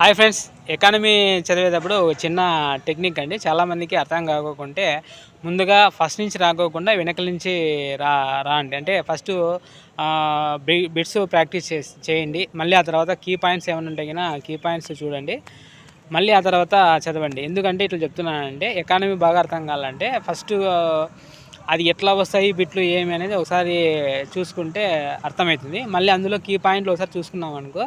Hi friends economy చదివేటప్పుడు ఒక చిన్న టెక్నిక్ అండి. చాలామందికి అర్థం కాకుంటే ముందుగా ఫస్ట్ నుంచి రాకోకుండా వెనకల నుంచి రా రా అండి. అంటే ఫస్ట్ బిట్స్ ప్రాక్టీస్ చేసి చేయండి. మళ్ళీ ఆ తర్వాత కీ పాయింట్స్ ఏమైనా ఉంటే కీ పాయింట్స్ చూడండి. మళ్ళీ ఆ తర్వాత చదవండి. ఎందుకంటే ఇట్లా చెప్తున్నానంటే ఎకానమీ బాగా అర్థం కావాలంటే ఫస్ట్ అది ఎట్లా వస్తాయి బిట్లు ఏమి అనేది ఒకసారి చూసుకుంటే అర్థమవుతుంది. మళ్ళీ అందులో కీ పాయింట్లు ఒకసారి చూసుకున్నాం అనుకో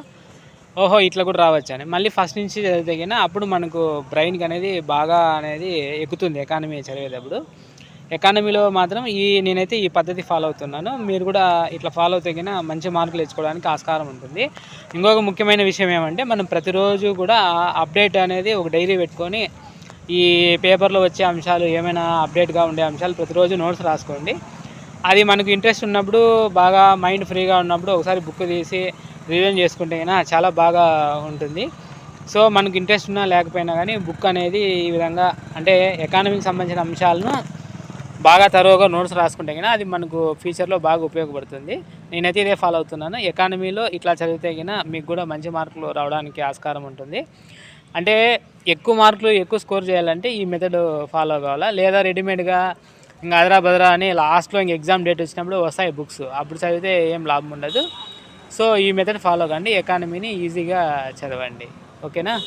ఓహో ఇట్లా కూడా రావచ్చు అని. మళ్ళీ ఫస్ట్ నుంచి చదివితే అప్పుడు మనకు బ్రెయిన్కి అనేది బాగా అనేది ఎక్కుతుంది ఎకానమీ చదివేటప్పుడు. ఎకానమీలో మాత్రం ఈ నేనైతే ఈ పద్ధతి ఫాలో అవుతున్నాను. మీరు కూడా ఇట్లా ఫాలో అవుతే మంచి మార్కులు తెచ్చుకోవడానికి ఆస్కారం ఉంటుంది. ఇంకొక ముఖ్యమైన విషయం ఏమంటే మనం ప్రతిరోజు కూడా అప్డేట్ అనేది ఒక డైరీ పెట్టుకొని ఈ పేపర్లో వచ్చే అంశాలు ఏమైనా అప్డేట్గా ఉండే అంశాలు ప్రతిరోజు నోట్స్ రాసుకోండి. అది మనకు ఇంట్రెస్ట్ ఉన్నప్పుడు బాగా మైండ్ ఫ్రీగా ఉన్నప్పుడు ఒకసారి బుక్ తీసి రివిజన్ చేసుకుంటే అయినా చాలా బాగా ఉంటుంది. సో మనకు ఇంట్రెస్ట్ ఉన్నా లేకపోయినా కానీ బుక్ అనేది ఈ విధంగా అంటే ఎకానమీకి సంబంధించిన అంశాలను బాగా తరువుగా నోట్స్ రాసుకుంటే కన్నా అది మనకు ఫ్యూచర్లో బాగా ఉపయోగపడుతుంది. నేనైతే ఇదే ఫాలో అవుతున్నాను. ఎకానమీలో ఇట్లా చదివితే కన్నా మీకు కూడా మంచి మార్కులు రావడానికి ఆస్కారం ఉంటుంది. అంటే ఎక్కువ మార్కులు ఎక్కువ స్కోర్ చేయాలంటే ఈ మెథడ్ ఫాలో కావాలా? లేదా రెడీమేడ్గా ఇంకా అదరా బదరా అని లాస్ట్లో ఇంక ఎగ్జామ్ డేట్ వచ్చినప్పుడు వస్తాయి బుక్స్. అప్పుడు చదివితే ఏం లాభం ఉండదు. సో ఈ మెథడ్ ఫాలో కండి. ఎకానమీని ఈజీగా చదవండి. ఓకేనా?